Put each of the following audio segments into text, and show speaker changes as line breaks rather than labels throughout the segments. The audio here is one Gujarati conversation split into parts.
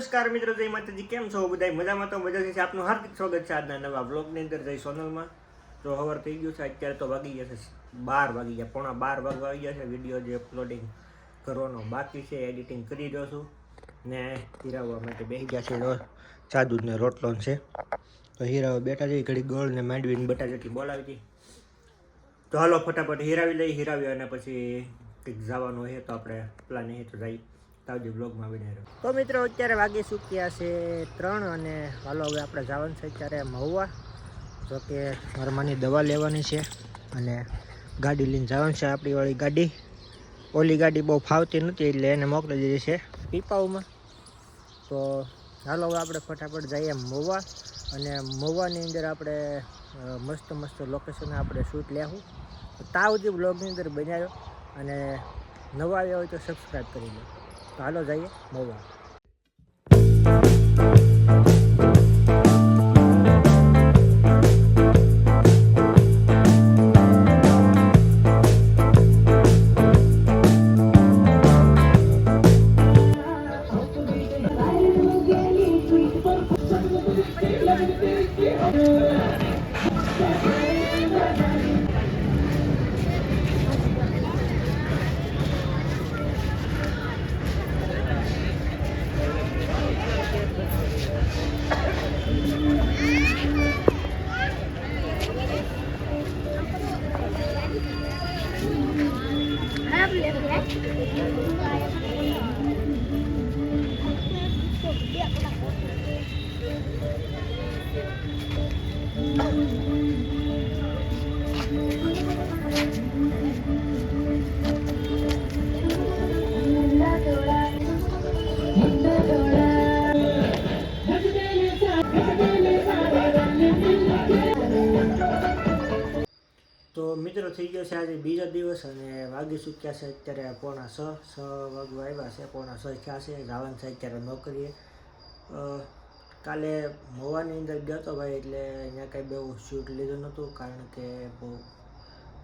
નમસ્કાર મિત્રો, જય માતાજી. કેમ છો બધા મજામાં તો મજા છે. આપનું હાર્દિક સ્વાગત છે આજના નવા બ્લોગની અંદર, જય સોનલમાં. તો હવર થઈ ગયું છે, અત્યારે તો વાગી ગયા છે બાર વાગી ગયા, પોણા બાર વાગવા આવી ગયા છે. વીડિયો જે અપલોડિંગ કરવાનો બાકી છે એડિટિંગ કરી રહ્યો છું. ને હીરાવવા માટે બેસી ગયા છે ચા દૂધને રોટલો છે. તો હીરાવા બેઠા છે, ઘડી ગોળ ને માંડવીને બટા જેટલી બોલાવી હતી તો હાલો ફટાફટ હીરાવી લઈ હીરાવી અને પછી કંઈક જવાનું હોય તો આપણે પ્લાન એ તો જઈ તાવજી બ્લોગમાં રહ્યો તો મિત્રો, અત્યારે વાગી ચૂક્યા છે ત્રણ અને હાલો હવે આપણે જવાનું છે અત્યારે મહુવા. જો કે મારમાની દવા લેવાની છે અને ગાડી લઈને જવાનું છે આપણી વાળી ગાડી. ઓલી ગાડી બહુ ફાવતી નથી એટલે એને મોકલી દીધી છે પીપાઉમાં તો હાલો હવે આપણે ફટાફટ જઈએ મહુવા અને મહુવાની અંદર આપણે મસ્ત મસ્ત લોકેશન આપણે શૂટ લેવું તાવજી બ્લોગની અંદર બનાવ્યો અને નવા આવ્યા હોય તો સબસ્ક્રાઈબ કરી લો તો હાલો જઈએ. મહુવા તો મિત્રો થઈ ગયો છે આજે બીજો દિવસ અને વાગી ચૂક્યા છે અત્યારે પોણા છ છ વાગવા આવ્યા છે, પોણા છ થયા છે. જવાનું છે અત્યારે નોકરીએ. કાલે મોવાની અંદર ગયો હતો ભાઈ એટલે અહીંયા કાંઈ બહુ શૂટ લીધું નહોતું કારણ કે બહુ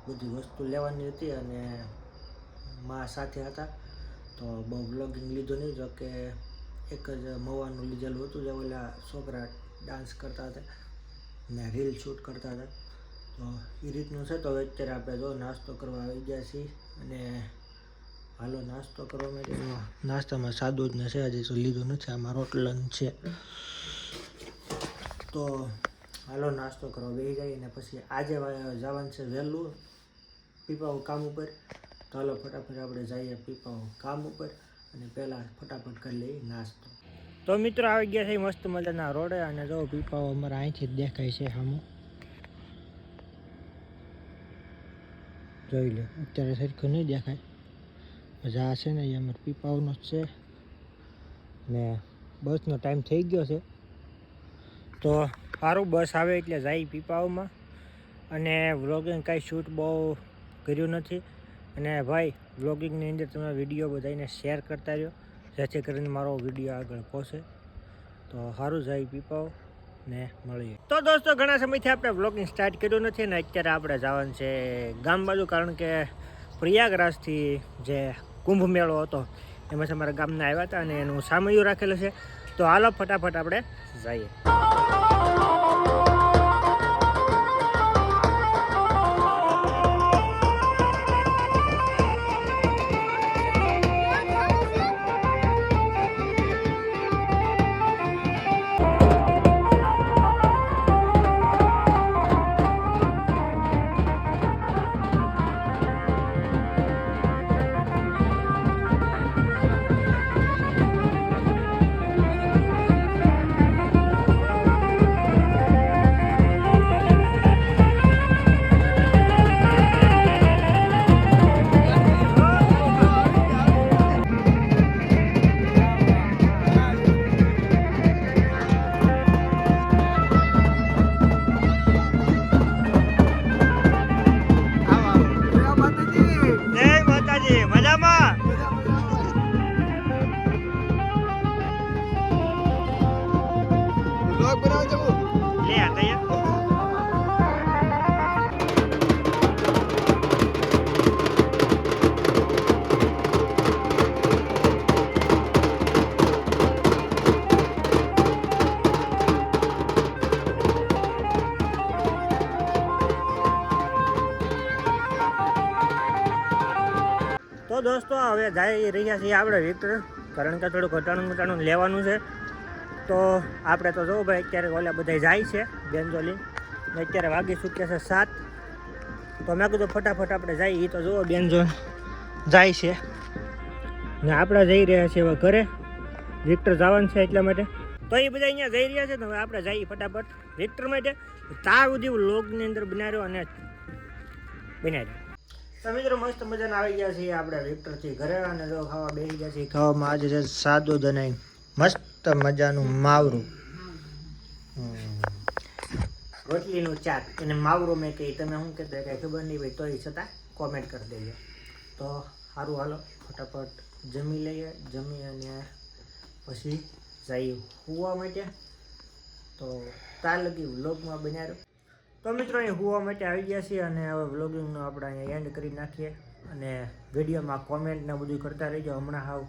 બધી વસ્તુ લેવાની હતી અને મા સાથે હતા. તો બહુ બ્લોગિંગ લીધું નહીં, જો કે એક જ મોવાનું લીધેલું હતું જે ઓલા છોકરા ડાન્સ કરતા હતા ને રીલ શૂટ કરતા હતા. તો એ રીતનું છે. તો અત્યારે આપણે જો નાસ્તો કરવા આવી ગયા છીએ અને હાલો નાસ્તો કરવા માટે. નાસ્તામાં સાદું જ ને છે, હજી તો લીધું નથી. આમાં રોટલન છે. તો હાલો નાસ્તો કરવા બેસી જાય અને પછી આજે જવાનું છે વહેલું પીપાઓ કામ ઉપર. તો હાલો ફટાફટ આપણે જઈએ પીપાઓ કામ ઉપર અને પહેલાં ફટાફટ કરી લઈએ નાસ્તો. તો મિત્રો આવી ગયા છે મસ્ત મજાના રોડે અને જો પીપાઓ અમારા અહીંથી જ દેખાય છે સામું જોઈ લો, અત્યારે સરખું નહીં દેખાય. આ છે ને એ અમારે પીપાવનો જ છે. ને બસનો ટાઈમ થઈ ગયો છે. તો સારું બસ આવે એટલે જાય પીપાઓમાં. અને વ્લોગિંગ કાંઈ શૂટ બહુ કર્યું નથી. અને ભાઈ, વ્લોગિંગની અંદર તમે વીડિયો બધાને શેર કરતા રહ્યો. જેથી કરીને મારો વીડિયો આગળ પહોંચે. તો સારું જાય પીપાવ ને મળીએ. તો દોસ્તો, ઘણા સમયથી આપણે વ્લોગિંગ સ્ટાર્ટ કર્યું નથી અને અત્યારે આપણે જવાનું છે ગામ બાજુ. કારણ કે પ્રયાગરાજથી જે કુંભ મેળો હતો, એમાં અમારા ગામના આવ્યા હતા અને એનું સામયું રાખેલું છે. તો હાલો, ફટાફટ આપણે જઈએ. દોસ્તો, હવે જઈ રહ્યા છીએ આપણે વિક્ટર કારણ કે થોડું ઘટાણું ઘટાણું લેવાનું છે. તો આપણે તો જોવું ભાઈ, અત્યારે ઓલા બધા જાય છે બેનજોલી અત્યારે વાગી ચૂક્યા છે સાત. તો મેં કીધું ફટાફટ આપણે જઈએ એ તો જુઓ બેનજો જાય છે. ને આપણે જઈ રહ્યા છીએ હવે ઘરે. વિક્ટર જવાનું છે એટલા માટે. તો એ બધા અહીંયા જઈ રહ્યા છે, તો હવે આપણે જઈએ ફટાફટ વિક્ટર માટે. તાર સુધી લોગની અંદર બનાવ્યો અને બનાવ્યો. તો મિત્રો મસ્ત મજાના આવી ગયા છીએ આપણે વિક્ટરથી ઘરે અને જો ખાવા બેસી ગયા છીએ. ખાવામાં આજે છે સાદું દનાઈ મસ્ત મજાનું માવરું. રોટલીનું ચાટ. એને માવરું મેં કહી. તમે શું કહેતા? કાંઈ ખબર નહીં ભાઈ, તોય છતાં કોમેન્ટ કરી દેજો. તો સારું હાલો. ફટાફટ જમી લઈએ. જમી અને પછી જઈએ. હોવા માટે. તો તાર લગી વ્લોગમાં રહો. તો મિત્રો, અહીં હોવા માટે આવી ગયા છીએ અને હવે વ્લોગિંગનો આપણે અહીંયા એન્ડ કરી નાખીએ. અને વિડીયોમાં કોમેન્ટ ને બધું કરતા રહીજો. હમણાં હાવ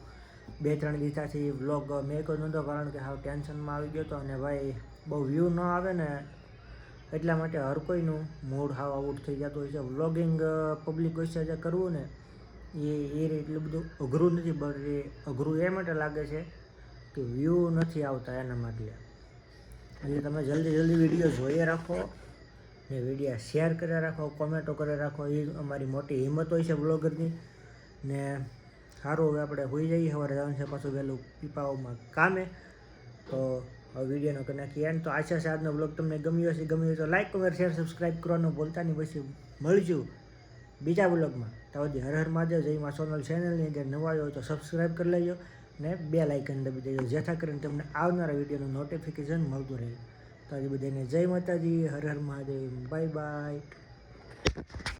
બે ત્રણ દિવસથી વ્લોગ મેં કર્યો નહોતો કારણ કે હાવ ટેન્શનમાં આવી ગયો હતો અને ભાઈ, બહુ વ્યૂ ન આવે ને એટલા માટે હર કોઈનું મૂડ હાવ આઉટ થઈ જતું હોય છે. વ્લોગિંગ પબ્લિક વિશે જે કરવું ને એ એ એટલું બધું અઘરું નથી, બટ એ અઘરું એ માટે લાગે છે કે વ્યૂ નથી આવતા એના માટે. એટલે તમે જલ્દી જલ્દી વીડિયો જોઈએ રાખો. ને વિડીયા શેર કરી રાખો કોમેન્ટો કરી રાખો. એ અમારી મોટી હિંમત હોય છે બ્લોગરની ને સારું હવે આપણે હોઈ જઈએ. સવારે જવાનું છે, પાછું વહેલું પીપાઓમાં કામે. તો વિડીયોનો કરી નાખીએ. તો આશા છે આજનો બ્લોગ તમને ગમ્યો હશે. ગમ્યો તો લાઇક કમેન્ટ શેર સબસ્ક્રાઈબ કરવાનું બોલતા નહીં. પછી મળીશું બીજા બ્લોગમાં તો હજી હર હર મહાદેવ. જય માં સોનલ ચેનલની અંદર નવા હોય તો સબસ્ક્રાઈબ કરી લેજો. ને બે લાઇકન દબી દેજો. જેથી કરીને તમને આવનારા વિડીયોનું નોટિફિકેશન મળતું રહે. તો બધાને જય માતાજી હર હર મહાદેવ બાય બાય.